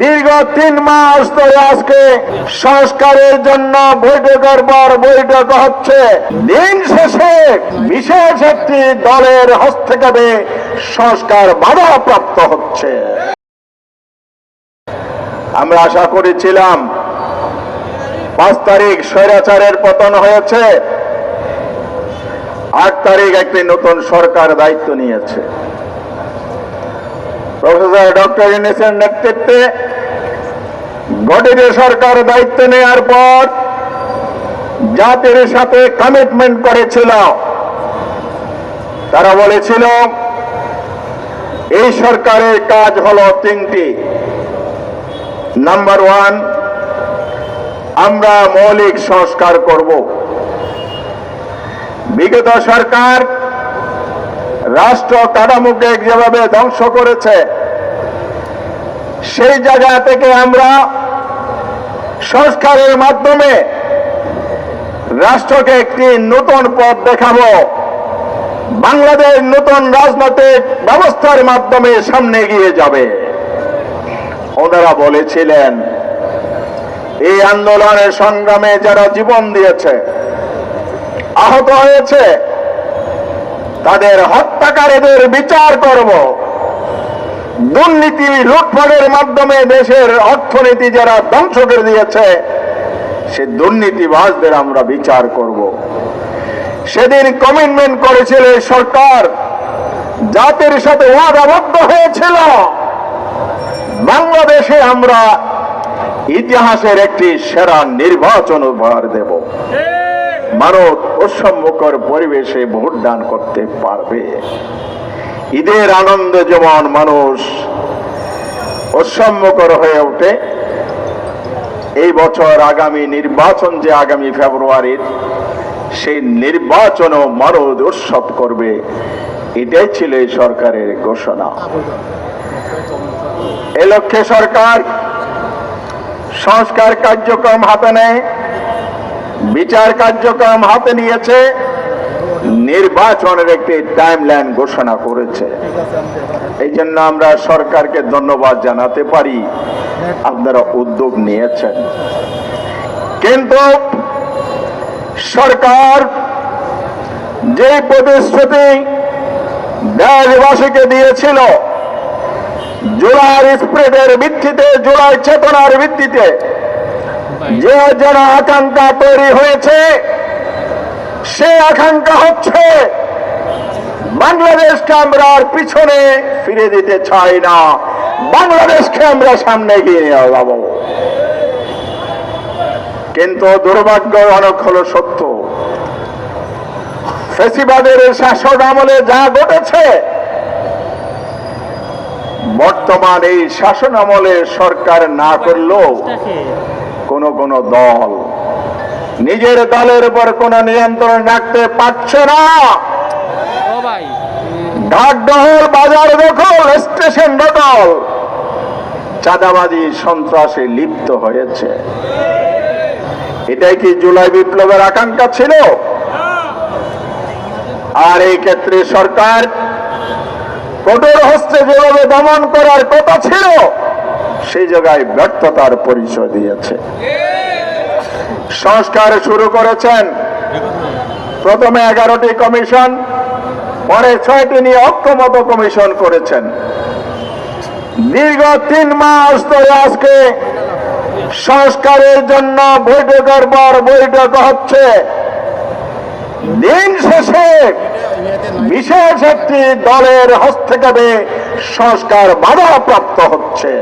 দীর্ঘ তিন মাস ধরে আজকে সংস্কারের জন্য বৈঠকের পর বৈঠক হচ্ছে। দিন শেষে বিশেষ একটি দলের হস্তক্ষেপে সংস্কার বাধাপ্রাপ্ত হচ্ছে। আমরা আশা করেছিলাম পাঁচ তারিখ স্বৈরাচারের পতন হয়েছে। আট তারিখ একটি নতুন সরকার দায়িত্ব নিয়েছে। প্রফেসর ডক্টর ইউনিসের নেতৃত্বে গঠিত সরকার দায়িত্ব নেওয়ার পর জাতির সাথে কমিটমেন্ট করেছিল। তারা বলেছিল, এই সরকারের কাজ হলো তিনটি। নাম্বার ওয়ান আমরা মৌলিক সংস্কার করব। বিগত সরকার রাষ্ট্র কাঠামোকে যেভাবে ধ্বংস করেছে, সেই জায়গা থেকে আমরা সংস্কারের মাধ্যমে রাষ্ট্রকে একটি নতুন পথ দেখাবো। বাংলাদেশ নতুন রাজনৈতিক ব্যবস্থার মাধ্যমে সামনে এগিয়ে যাবে। ওনারা বলেছিলেন, এই আন্দোলনের সংগ্রামে যারা জীবন দিয়েছে, আহত হয়েছে তাদের হত্যাকারীদের বিচার করব। দুর্নীতি লুটপাটের মাধ্যমে দেশের অর্থনীতি যারা ধ্বংস করে দিয়েছে, সে দুর্নীতিবাজদের আমরা বিচার করব। সেদিন কমিটমেন্ট করেছিল সরকার, জাতির সাথে ওয়াদাবদ্ধ হয়েছিল। বাংলাদেশে আমরা ইতিহাসের একটি সেরা নির্বাচন উপহার দেব। মানব উৎসম্মুখর পরিবেশে ভোট দান করতে পারবে। ঈদের আনন্দ যেমন মানুষ উৎসম্মুখর হয়ে ওঠে, এই বছর আগামী নির্বাচন যে আগামী ফেব্রুয়ারির, সেই নির্বাচনও মানব উৎসব করবে, এটাই ছিল এই সরকারের ঘোষণা। এ লক্ষ্যে সরকার সংস্কার কার্যক্রম হাতে নেয়। বিচার কার্যক্রম হাতে নিয়েছে। নির্বাচনের একটি টাইম লাইন ঘোষণা করেছে। এই জন্য আমরা সরকারকে ধন্যবাদ জানাতে পারি। আপনারা উদ্যোগ নিয়েছেন। কিন্তু সরকার যে প্রতিশ্রুতি দেশবাসীকে দিয়েছিল, জুলাই স্প্রেডের ভিত্তিতে, জুলাই চেতনার ভিত্তিতে যে যারা আকাঙ্ক্ষা তৈরি হয়েছে সে আকাঙ্ক্ষা হচ্ছে বাংলাদেশকে আমরা আর পিছনে ফিরে দিতে চাই না। বাংলাদেশকে আমরা সামনে এগিয়ে নিয়ে যাব। কিন্তু দুর্ভাগ্য অনেক হলো সত্য। ফেসিবাদের শাসন আমলে যা ঘটেছে বর্তমান এই শাসন আমলে সরকার না করলেও কোন দল। নিজের দলের উপর কোন নিয়ন্ত্রণ রাখতে পারছে না। ঢাকডহল বাজার দখল স্টেশন দখল। চাঁদাবাজি সন্ত্রাসে লিপ্ত হয়েছে। এটাই কি জুলাই বিপ্লবের আকাঙ্ক্ষা ছিল? আর এই ক্ষেত্রে সরকার কঠোর হস্তে যেভাবে দমন করার কথা ছিল সেই জায়গায় ব্যর্থতার পরিচয় দিয়েছে। সংস্কার শুরু করেছেন। প্রথমে এগারোটি কমিশন, পরে ছয়টি নিয়ে ঐক্যমত কমিশন করেছেন। দীর্ঘ তিন মাস ধরে আজকে সংস্কারের জন্য বৈঠকের পর বৈঠক হচ্ছে। দিন শেষে বিশেষ একটি দলের হস্তক্ষেপে সংস্কার বাধাপ্রাপ্ত হচ্ছে।